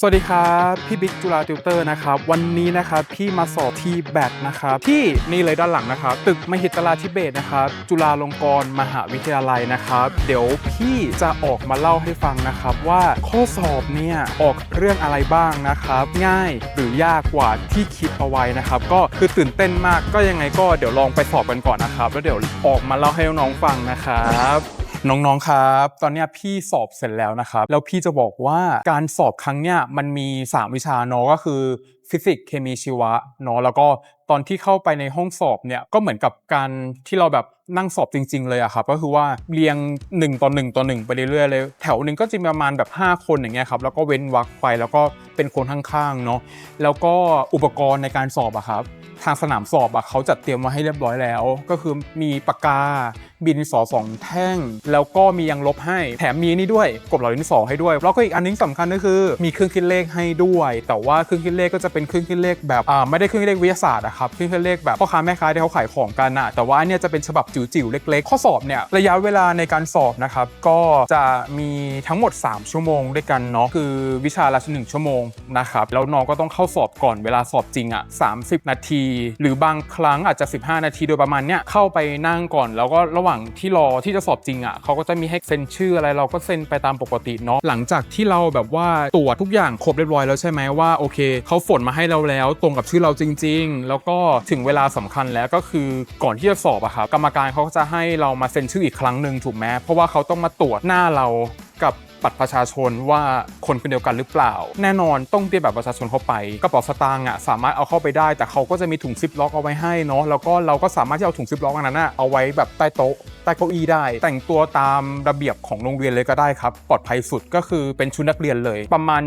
สวัสดีครับพี่บิ๊กจุฬาติวเตอร์นะครับวันนี้นะครับพี่มาสอบทีแบทนะครับที่นี่เลยด้านหลังนะครับตึกมหิตลาธิเบศนะครับจุฬาลงกรณ์มหาวิทยาลัยนะครับเดี๋ยวพี่จะออกมาเล่าให้ฟังนะครับว่าข้อสอบเนี่ยออกเรื่องอะไรบ้างนะครับ ง่ายหรือยากกว่าที่คิดเอาไว้นะครับก็คือตื่นเต้นมากก็ยังไงก็เดี๋ยวลองไปสอบกันก่อนนะครับแล้วเดี๋ยวออกมาเล่าให้น้องฟังนะครับ น้องๆ ครับ ตอนเนี้ยพี่สอบเสร็จแล้วนะครับ แล้วพี่จะบอกว่าการสอบครั้งเนี้ยมันมี 3 วิชาเนาะก็คือฟิสิกส์เคมีชีวะเนาะแล้วก็ตอนที่เข้าไปในห้องสอบเนี่ยก็เหมือนกับการที่เราแบบนั่งสอบจริง ๆ เลยอะครับก็คือว่าเรียง 1 ต่อ 1 ต่อ 1 ไปเรื่อยๆเลย แถวหนึ่งก็จะมีประมาณแบบ 5 คนอย่างเงี้ยครับแล้วก็เว้นวรรคไปแล้วก็เป็นคนข้างๆเนาะแล้วก็อุปกรณ์ในการสอบอะครับ ทางสนามสอบอะเขาจัดเตรียมมาให้เรียบร้อยแล้ว ก็คือมีปากกา บินสอสองแท่ง แล้วก็มียังลบให้ แถมมีนี่ด้วยกบเหล่าดินสอให้ด้วย แล้วก็อีกอันนึงสำคัญก็คือ มีเครื่องคิดเลขให้ด้วย แต่ว่าเครื่องคิดเลขก็จะเป็นเครื่องคิดเลขแบบอ่าไม่ได้เครื่องคิดเลขวิทยาศาสตร์อะครับเครื่องคิดเลขแบบพ่อค้าแม่ค้าที่เขาขายของกันอะแต่ว่าเนี่ยจะเป็นฉบับจิ๋วๆเล็ก ๆ ข้อสอบเนี่ยระยะเวลาในการสอบนะครับก็จะมีทั้งหมด 3 ชั่วโมงด้วยกันเนาะคือวิชาละหนึ่งชั่วโมงนะครับแล้วน้องก็ต้องเข้าสอบก่อนเวลาสอบจริงอะ30 นาทีหรือบางครั้งอาจจะ 15 นาทีโดยประมาณเนี้ยเข้าไปนั่งก่อน แล้วก็ระหว่างที่รอที่จะสอบจริงอะเขาก็จะมีให้เซ็นชื่ออะไรเราก็เซ็นไปตามปกติเนาะหลังจากที่เราแบบว่าตรวจทุกอย่างครบเรียบร้อยแล้วใช่ไหมว่าโอเคเขาฝนมาให้เราแล้วตรงกับชื่อเราจริง ๆ แล้วก็ถึงเวลาสำคัญแล้วก็คือก่อนที่จะสอบอะครับกรรมการเขาก็จะให้เรามาเซ็นชื่ออีกครั้งหนึ่งถูกไหมเพราะว่าเขาต้องมาตรวจหน้าเรากับ บัตรประชาชนว่าคนคนเดียวกันหรือเปล่า แน่นอนต้องเตรียมบัตรประชาชนเข้าไปกระเป๋าสตางค์อะสามารถเอาเข้าไปได้ แต่เขาก็จะมีถุงซิปล็อกเอาไว้ให้เนาะแล้วก็เราก็สามารถที่เอาถุงซิปล็อกอันนั้นอะเอาไว้แบบใต้โต๊ะใต้เก้าอี้ได้ แต่งตัวตามระเบียบของโรงเรียนเลยก็ได้ครับ ปลอดภัยสุดก็คือเป็นชุดนักเรียนเลย ประมาณ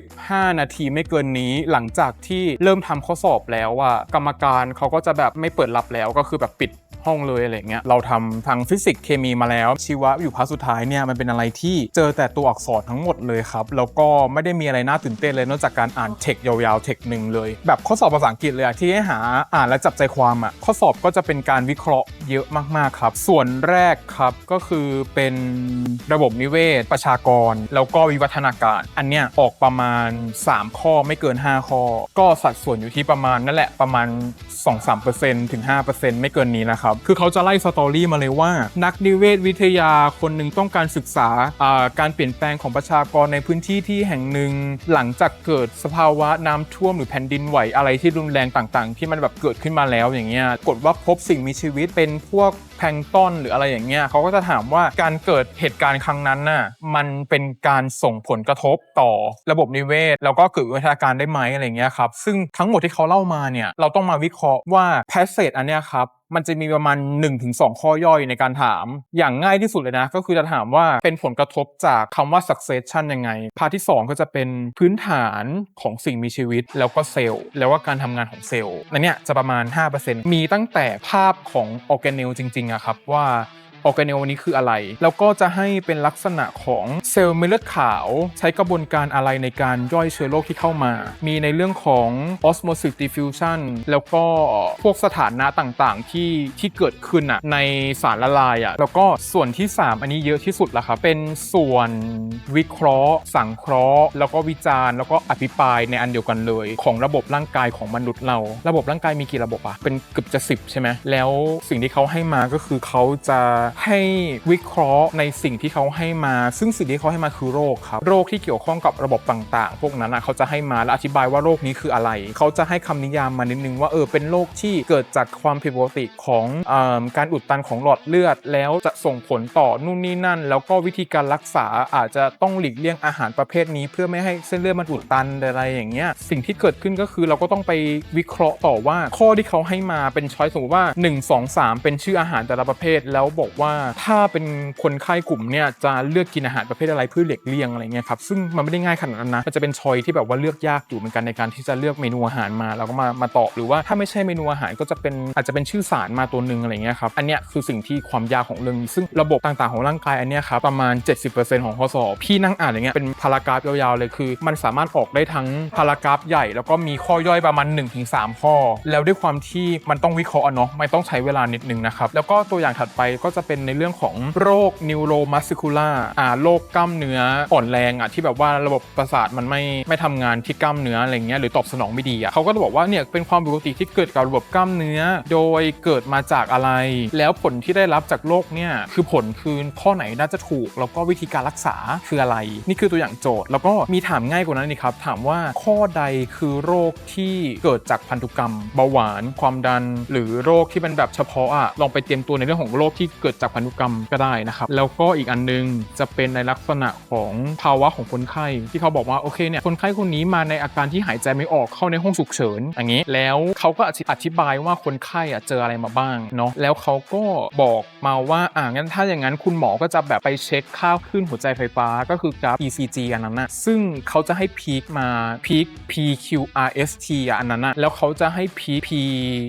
15 นาทีไม่เกินนี้หลังจากที่เริ่มทำข้อสอบแล้วอะกรรมการเขาก็จะแบบไม่เปิดรับแล้วก็คือแบบปิด ห้องเลยอะไรเงี้ยเราทำทางฟิสิกส์เคมีมาแล้ว ชีวะอยู่พาร์ทสุดท้ายเนี่ยมันเป็นอะไรที่เจอแต่ตัวอักษรทั้งหมดเลยครับแล้วก็ไม่ได้มีอะไรน่าตื่นเต้นเลยนอกจากการอ่านเทคยาวๆเทคหนึ่งเลย แบบข้อสอบภาษาอังกฤษเลยที่ให้หาอ่านและจับใจความอะข้อสอบก็จะเป็นการวิเคราะห์เยอะมากๆครับ ส่วนแรกครับก็คือเป็นระบบนิเวศ ประชากร แล้วก็วิวัฒนาการ อันเนี้ยออกประมาณ 3 ข้อไม่เกิน 5 ข้อ ก็สัดส่วนอยู่ที่ประมาณนั่นแหละประมาณ 2-3%ถึง 5%ไม่เกินนี้นะครับคือเขาจะไล่สตอรี่มาเลยว่า นักนิเวศวิทยาคนหนึ่งต้องการศึกษาการเปลี่ยนแปลงของประชากรในพื้นที่ที่แห่งหนึ่งหลังจากเกิดสภาวะน้ำท่วมหรือแผ่นดินไหวอะไรที่รุนแรงต่างๆ ที่มันแบบเกิดขึ้นมาแล้วอย่างเงี้ยกดว่าพบสิ่งมีชีวิตเป็นพวกแพลงก์ต้นหรืออะไรอย่างเงี้ยเขาก็จะถามว่าการเกิดเหตุการณ์ครั้งนั้นน่ะมันเป็นการส่งผลกระทบต่อระบบนิเวศ แล้วก็เกิดวิวัฒนาการได้ไหมอะไรเงี้ยครับซึ่งทั้งหมดที่เขาเล่ามาเนี่ยเราต้องมาวิเคราะห์ว่าแพสเซจอันเนี้ยครับ มันจะมีประมาณ 1-2 ข้อย่อยในการถาม อย่างง่ายที่สุดเลยนะ ก็คือจะถามว่าเป็นผลกระทบจากคำว่า succession ยังไง พาร์ทที่ 2 ก็จะเป็นพื้นฐานของสิ่งมีชีวิต แล้วก็เซลล์ แล้วก็การทำงานของเซลล์นั่นเนี่ยจะประมาณ 5%มีตั้งแต่ภาพของออร์แกเนลจริงๆอะครับว่า ออร์แกเนลนี้คืออะไร แล้วก็จะให้เป็นลักษณะของเซลล์เม็ดเลือดขาว ใช้กระบวนการอะไรในการย่อยเชื้อโรคที่เข้ามา มีในเรื่องของ osmosis diffusion แล้วก็พวกสถานะต่างๆ ที่ที่เกิดขึ้นอะในสารละลายอะแล้วก็ส่วนที่ 3 อันนี้เยอะที่สุดละครับเป็นส่วนวิเคราะห์ สังเคราะห์ แล้วก็วิจารณ์แล้วก็อภิปรายในอันเดียวกันเลย ของระบบร่างกายของมนุษย์เรา ระบบร่างกายมีกี่ระบบอะเป็นเกือบจะ10ใช่ไหมแล้วสิ่งที่เขาให้มาก็คือเขาจะให้วิเคราะห์ในสิ่งที่เขาให้มา ซึ่งสิ่งที่เขาให้มาคือโรคครับ โรคที่เกี่ยวข้องกับระบบต่างๆ พวกนั้นอะเขาจะให้มาและอธิบายว่าโรคนี้คืออะไร เขาจะให้คำนิยามมานิดนึงว่าเออเป็นโรคที่เกิดจากความผิดปกติของออการอุดตันของหลอดเลือด แล้วจะส่งผลต่อนู่นนี่นั่น แล้วก็วิธีการรักษาอาจจะต้องหลีกเลี่ยงอาหารประเภทนี้ เพื่อไม่ให้เส้นเลือดมันอุดตันอะไรอย่างเงี้ยสิ่งที่เกิดขึ้นก็คือเราก็ต้องไปวิเคราะห์ต่อว่าข้อที่เขาให้มาเป็นช้อยสมมติว่า 1 2 3 เป็นชื่ออาหารแต่ละประเภทแล้วบอกว่า่าถ้าเป็นคนไข้กลุ่มเนี่ยจะเลือกกินอาหารประเภทอะไรเพื่อหลีกเลี่ยงอะไรเงี้ยครับซึ่งมันไม่ได้ง่ายขนาดนั้นนะมันจะเป็นชอยที่แบบว่าเลือกยากอยู่เหมือนกันในการที่จะเลือกเมนูอาหารมาแล้วก็มามาตอบหรือว่าถ้าไม่ใช่เมนูอาหารก็จะเป็นอาจจะเป็นชื่อสารมาตัวหนึ่งอะไรเงี้ยครับอันเนี้ยคือสิ่งที่ความยากของเรื่องนี้ซึ่งระบบต่างๆของร่างกายอันเนี้ยครับประมาณ 70%ของข้อสอบพี่นั่งอ่านอย่างเงี้ยเป็นพารากราฟยาวๆเลยคือ มันสามารถออกได้ทั้งพารากราฟใหญ่ แล้วก็มีข้อย่อยประมาณ 1-3 ข้อ แล้วด้วยความที่มันต้องวิเคราะห์เนาะมันต้องใช้เวลานิดนึงนะครับแล้วก็ตัวอย่างถัดไปก็จะเป็นในเรื่องของโรคนิวโรมัสคูล่าอ่าโรคกล้ามเนื้ออ่อนแรงอะที่แบบว่าระบบประสาทมันไม่ไม่ทำงานที่กล้ามเนื้ออะไรเงี้ยหรือตอบสนองไม่ดีอะเขาก็จะบอกว่าเนี่ยเป็นความผิดปกติที่เกิดกับระบบกล้ามเนื้อ โดยเกิดมาจากอะไร แล้วผลที่ได้รับจากโรคเนี่ยคือผลคือข้อไหนน่าจะถูก แล้วก็วิธีการรักษาคืออะไร นี่คือตัวอย่างโจทย์ แล้วก็มีถามง่ายกว่านั้นนี่ครับถามว่าข้อใดคือโรคที่เกิดจากพันธุกรรม เบาหวาน ความดัน หรือโรคที่เป็นแบบเฉพาะอะลองไปเตรียมตัวในเรื่องของโรคที่เกิดจากพันธุกรรมก็ได้นะครับ แล้วก็อีกอันนึงจะเป็นในลักษณะของภาวะของคนไข้ ที่เขาบอกว่าโอเคเนี่ยคนไข้คนนี้มาในอาการที่หายใจไม่ออกเข้าในห้องฉุกเฉินอย่างนี้ แล้วเขาก็อธิบายว่าคนไข้อะเจออะไรมาบ้างเนาะแล้วเขาก็บอกมาว่าอ่างั้นถ้าอย่างนั้นคุณหมอก็จะแบบไปเช็คค่าคลื่นหัวใจไฟฟ้าก็คือกราฟ ECG อันนั้นนะซึ่งเขาจะให้พีคมาพีค PQRST อะอันนั้นนะแล้วเขาจะให้พีค P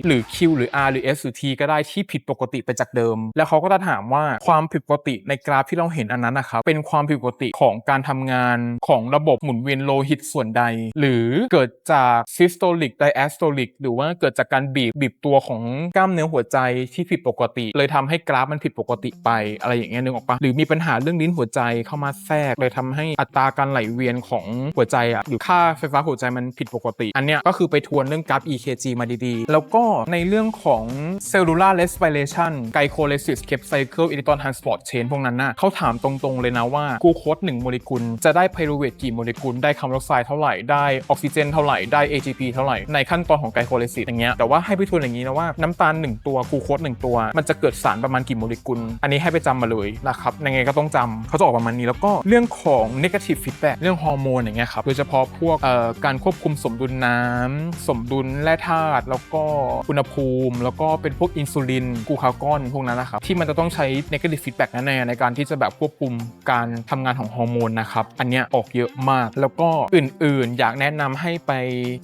หรือ Q หรือ R หรือ S หรือ T ก็ได้ที่ผิดปกติไปจากเดิม แล้วเขาก็จะถามว่าความผิดปกติในกราฟที่เราเห็นอันนั้นนะครับเป็นความผิดปกติของการทำงานของระบบหมุนเวียนโลหิตส่วนใด หรือเกิดจาก systolic diastolic หรือว่าเกิดจากการบีบบีบตัวของกล้ามเนื้อหัวใจที่ผิดปกติ เลยทำให้กราฟมันผิดปกติไปอะไรอย่างเงี้ยนึกออกปะหรือมีปัญหาเรื่องลิ้นหัวใจเข้ามาแทรกเลยทำให้อัตราการไหลเวียนของหัวใจอะหรือค่าไฟฟ้าหัวใจมันผิดปกติ อันเนี้ยก็คือไปทวนเรื่องกราฟ EKG มาดีๆ แล้วก็ในเรื่องของ cellular respiration glycolysis c a p cycle electron transport chain พวกนั้นน่ะเขาถามตรงๆเลยนะว่ากูโคส1โมเลกุลจะได้ไพโรเวทกี่โมเลกุลได้คาร์บอนไดออกไซด์เท่าไหร่ได้ออกซิเจนเท่าไหร่ได้ ATP เท่าไหร่ในขั้นตอนของไกลโคลิซิสอย่างเงี้ยแต่ว่าให้ไปทวนอย่างนี้นะว่าน้ำตาล 1 ตัวกูโคส1ตัว มันจะเกิดสารประมาณกี่โมเลกุล อันนี้ให้ไปจำมาเลยนะครับยังไงก็ต้องจำเขาจะออกประมาณนี้แล้วก็เรื่องของ negative feedback เรื่องฮอร์โมนอย่างเงี้ยครับโดยเฉพาะพวกเอ่อการควบคุมสมดุลน้ำสมดุลแร่ธาตุแล้วก็อุณหภูมิ แล้วก็เป็นพวกอินซูลินกูคากอนพวกนั้นนะครับที่มันจะต้องใช้ negative feedback แน่ๆในการที่จะแบบควบคุมการทำงานของฮอร์โมนนะครับ อันเนี้ยออกเยอะมาก แล้วก็อื่นๆ อยากแนะนำให้ไป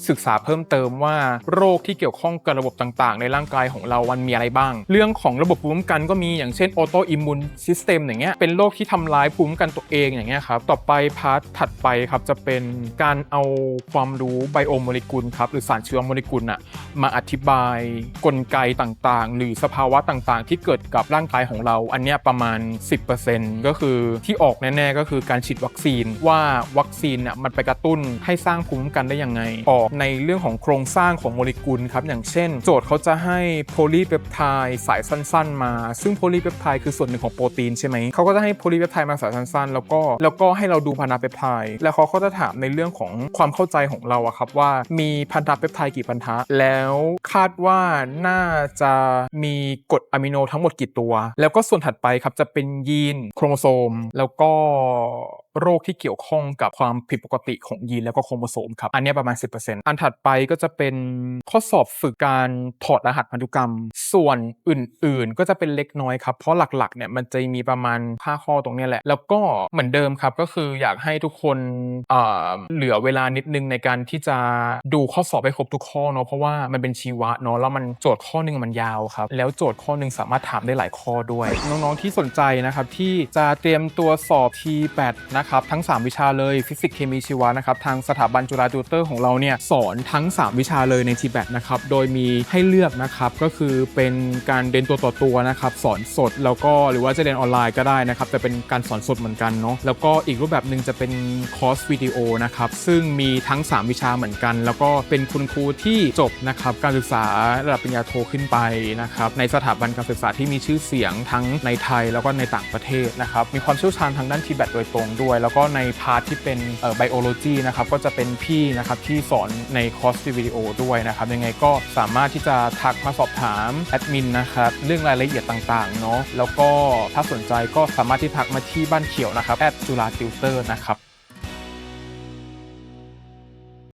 ศึกษาเพิ่มเติมว่าโรคที่เกี่ยวข้องกับระบบต่างๆ ในร่างกายของเรามันมีอะไรบ้าง เรื่องของระบบภูมิคุ้มกันก็มีอย่างเช่นออโตอิมมูนซิสเต็มอย่างเงี้ยเป็นโรคที่ทำร้ายภูมิคุ้มกันตัวเองอย่างเงี้ยครับต่อไปพาร์ทถัดไปครับจะเป็นการเอาความรู้ไบโอโมเลกุลครับหรือสารเชื้อโมเลกุลอะมาอธิบายกลไกต่างๆ หรือสภาวะต่างๆ ที่เกิดกับร่างกายของเราอันนี้ประมาณ 10%ก็คือที่ออกแน่ๆก็คือการฉีดวัคซีนว่าวัคซีนเนี่ยมันไปกระตุ้นให้สร้างภูมิคุ้มกันได้ยังไง ออกในเรื่องของโครงสร้างของโมเลกุลครับอย่างเช่น โจทย์เขาจะให้โพลีเปปไทด์สายสั้น ๆ มา ซึ่งโพลีเปปไทด์คือส่วนหนึ่งของโปรตีนใช่ไหมเขาก็จะให้โพลีเปปไทด์มาสายสั้นๆ แล้วก็แล้วก็ให้เราดูพันธะเปปไทด์แล้วเขาก็จะถามในเรื่องของความเข้าใจของเราอะครับว่ามีพันธะเปปไทด์กี่พันธะแล้วคาดว่าน่าจะมีกรดอะมิโนทั้งหมดกี่ตัวแล้วก็ส่วนถัดไปครับจะเป็นยีนโครโมโซม แล้วก็ โรคที่เกี่ยวข้องกับความผิดปกติของยีนแล้วก็โครโมโซมครับ อันนี้ประมาณ 10%อันถัดไปก็จะเป็นข้อสอบฝึกการถอดรหัสพันธุกรรม ส่วนอื่นๆ ก็จะเป็นเล็กน้อยครับ เพราะหลักๆเนี่ยมันจะมีประมาณ5ข้อตรงนี้แหละ แล้วก็เหมือนเดิมครับก็คืออยากให้ทุกคนเอ่อเหลือเวลานิดนึงในการที่จะดูข้อสอบให้ครบทุกข้อเนาะเพราะว่ามันเป็นชีวะเนาะแล้วมันโจทย์ข้อหนึงมันยาวครับ แล้วโจทย์ข้อหนึงสามารถถามได้หลายข้อด้วย น้องๆที่สนใจนะครับที่จะเตรียมตัวสอบ T8 นะครับทั้ง 3 วิชาเลยฟิสิกส์เคมีชีวะนะครับทางสถาบันจุฬาติวเตอร์ของเราเนี่ยสอนทั้ง 3 วิชาเลยใน T8 นะครับโดยมีให้เลือกนะครับก็คือเป็นการเรียนตัวต่อตัวนะครับสอนสดแล้วก็หรือว่าจะเรียนออนไลน์ก็ได้นะครับแต่เป็นการสอนสดเหมือนกันเนาะแล้วก็อีกรูปแบบหนึ่งจะเป็นคอร์สวิดีโอนะครับซึ่งมีทั้ง 3 วิชาเหมือนกัน แล้วก็เป็นคุณครูที่จบนะครับการศึกษาระดับปริญญาโทขึ้นไปนะครับในสถาบันการศึกษาที่มีชื่อเสียงทั้งในไทยแล้วก็ในต่างประเทศนะครับมีความเชี่ยวชาญทางด้านทีแบตโดยตรงด้วยแล้วก็ในพาร์ทที่เป็นไบโอโลจีนะครับก็จะเป็นพี่นะครับที่สอนในคอร์สวิดีโอด้วยนะครับยังไงก็สามารถที่จะทักมาสอบถามแอดมินนะครับเรื่องรายละเอียดต่างๆเนาะแล้วก็ถ้าสนใจก็สามารถที่ทักมาที่บ้านเขียวนะครับแอดจุฬาติวเตอร์นะครับ